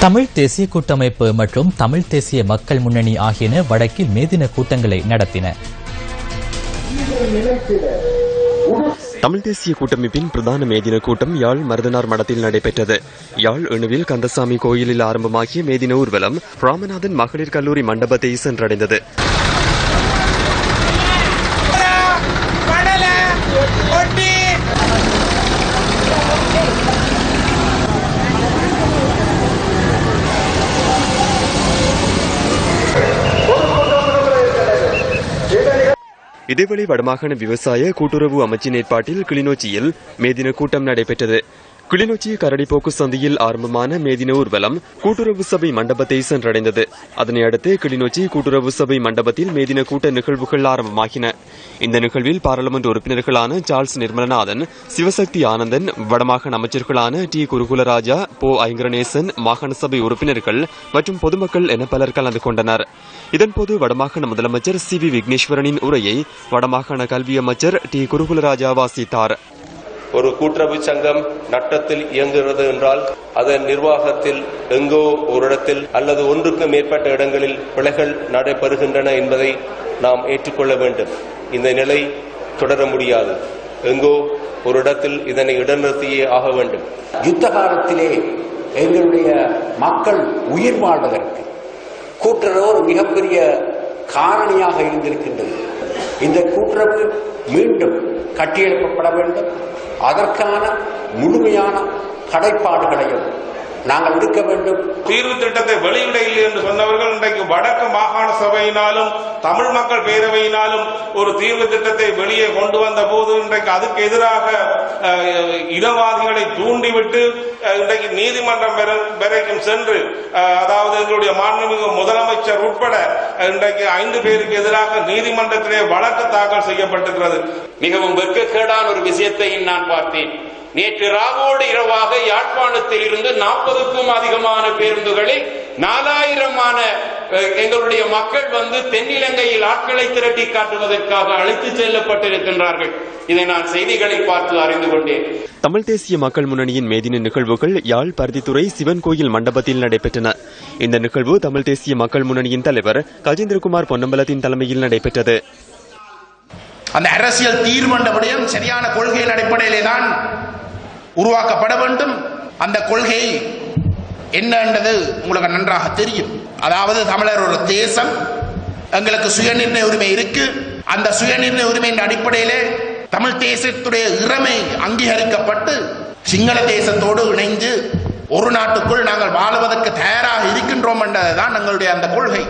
தமிழ் தேசிய கூட்டமைப்பு மற்றும் தமிழ் தேசிய மக்கள் முன்னணி ஆகியன வடக்கில் மேதின கூட்டங்களை நடத்தின. தமிழ் தேசிய கூட்டமைப்பின் பிரதான மேதின கூட்டம் யாழ் மருதனார் மடத்தில் நடைபெற்றது. யாழ் எணுவில் கந்தசாமி கோயிலில் ஆரம்பமாகிய மேதின ஊர்வலம் ராமநாதன் மகளிர் கல்லூரி மண்டபத்தை சென்றடைந்தது. இதேவேளை வடமாகாண விவசாய கூட்டுறவு அமைச்சின் ஏற்பாட்டில் கிளிநொச்சியில் மேதின கூட்டம் நடைபெற்றது. கிளிநொச்சி கரடிப்போக்கு சந்தியில் ஆரம்பமான மேதின ஊர்வலம் கூட்டுறவு சபை மண்டபத்தை சென்றடைந்தது. அதனை அடுத்து கிளிநொச்சி கூட்டுறவு சபை மண்டபத்தில் மேதின கூட்ட நிகழ்வுகள் ஆரம்பமாகின. இந்த நிகழ்வில் பாராளுமன்ற உறுப்பினர்களான சார்ல்ஸ் நிர்மலநாதன் சிவசக்தி ஆனந்தன் வடமாகாண அமைச்சர்களான டி குருகுலராஜா போ ஐங்கரநேசன் மாகாண சபை உறுப்பினர்கள் மற்றும் பொதுமக்கள் என பலர் கலந்து கொண்டனர். இதன்போது வடமாகாண முதலமைச்சர் சி வி விக்னேஸ்வரனின் உரையை வடமாகாண கல்வி அமைச்சர் டி குருகுலராஜா வாசித்தார். ஒரு கூட்டுறவு சங்கம் நட்டத்தில் இயங்குகிறது என்றால் அதன் நிர்வாகத்தில் எங்கோ ஒரு இடத்தில் அல்லது ஒன்றுக்கு மேற்பட்ட இடங்களில் பிழைகள் நடைபெறுகின்றன என்பதை நாம் ஏற்றுக்கொள்ள வேண்டும். இந்த நிலை தொடர முடியாது. எங்கோ ஒரு இடத்தில் இதனை இடநிறுத்தியே ஆக வேண்டும். யுத்த காலத்திலே எங்களுடைய மக்கள் உயிர் வாழ்வதற்கு கூட்டுறவு ஒரு மிகப்பெரிய காரணியாக இருந்திருக்கின்றது. இந்த கூட்டுறவு மீண்டும் கட்டியெழுப்பப்பட வேண்டும். அதற்கான முழுமையான கடைப்பாடுகளையும் நாங்கள் எடுக்க வேண்டும். தீர்வு திட்டத்தை வெளியிட இல்லை என்று சொன்னவர்கள் இன்றைக்கு வடக்கு மாகாண சபையினாலும் தமிழ் மக்கள் பேரவையினாலும் ஒரு தீர்வு திட்டத்தை வெளியே கொண்டு வந்த போது இன்றைக்கு அதுக்கு எதிராக இனவாதிகளை தூண்டிவிட்டு இன்றைக்கு நீதிமன்றம் வரைக்கும் சென்று அதாவது எங்களுடைய மாண்புமிகு முதலமைச்சர் உட்பட இன்றைக்கு ஐந்து பேருக்கு எதிராக நீதிமன்றத்திலே வழக்கு தாக்கல் செய்யப்பட்டிருக்கிறது. மிகவும் வெட்கக்கேடான ஒரு விஷயத்தை நான் பார்த்தேன். நேற்று ராவோடு இரவாக யாழ்ப்பாணத்தில் இருந்து நாற்பதுக்கும் அதிகமான பேருந்துகளில் நாலாயிரமான எங்களுடைய மக்கள் வந்து தென்னிலங்கையில் ஆட்களை திரட்டி காட்டுவதற்காக அழைத்துச் செல்லப்பட்டிருக்கின்றார்கள். இதை நான் செய்திகளை பார்த்து அறிந்து கொண்டேன். தமிழ் தேசிய மக்கள் முன்னணியின் மேதின நிகழ்வுகள் யாழ் பருத்தித்துறை சிவன் கோயில் மண்டபத்தில் நடைபெற்றன. இந்த நிகழ்வு தமிழ் தேசிய மக்கள் முன்னணியின் தலைவர் கஜேந்திரகுமார் பொன்னம்பலத்தின் தலைமையில் நடைபெற்றது. அந்த அரசியல் தீர்மன்ற விடயம் சரியான கொள்கையின் அடிப்படையிலே தான் உருவாக்கப்பட வேண்டும். அந்த கொள்கை என்னன்றது உங்களுக்கு நன்றாக தெரியும். அதாவது தமிழர் ஒரு தேசம் எங்களுக்கு சுயநிர்ணய உரிமை இருக்கு. அந்த சுயநிர்ணய உரிமையின் அடிப்படையிலே தமிழ் தேசத்துடைய இறமை அங்கீகரிக்கப்பட்டு சிங்கள தேசத்தோடு இணைந்து ஒரு நாட்டுக்குள் நாங்கள் வாழுவதற்கு தயாராக இருக்கின்றோம் என்றதுதான் எங்களுடைய அந்த கொள்கை.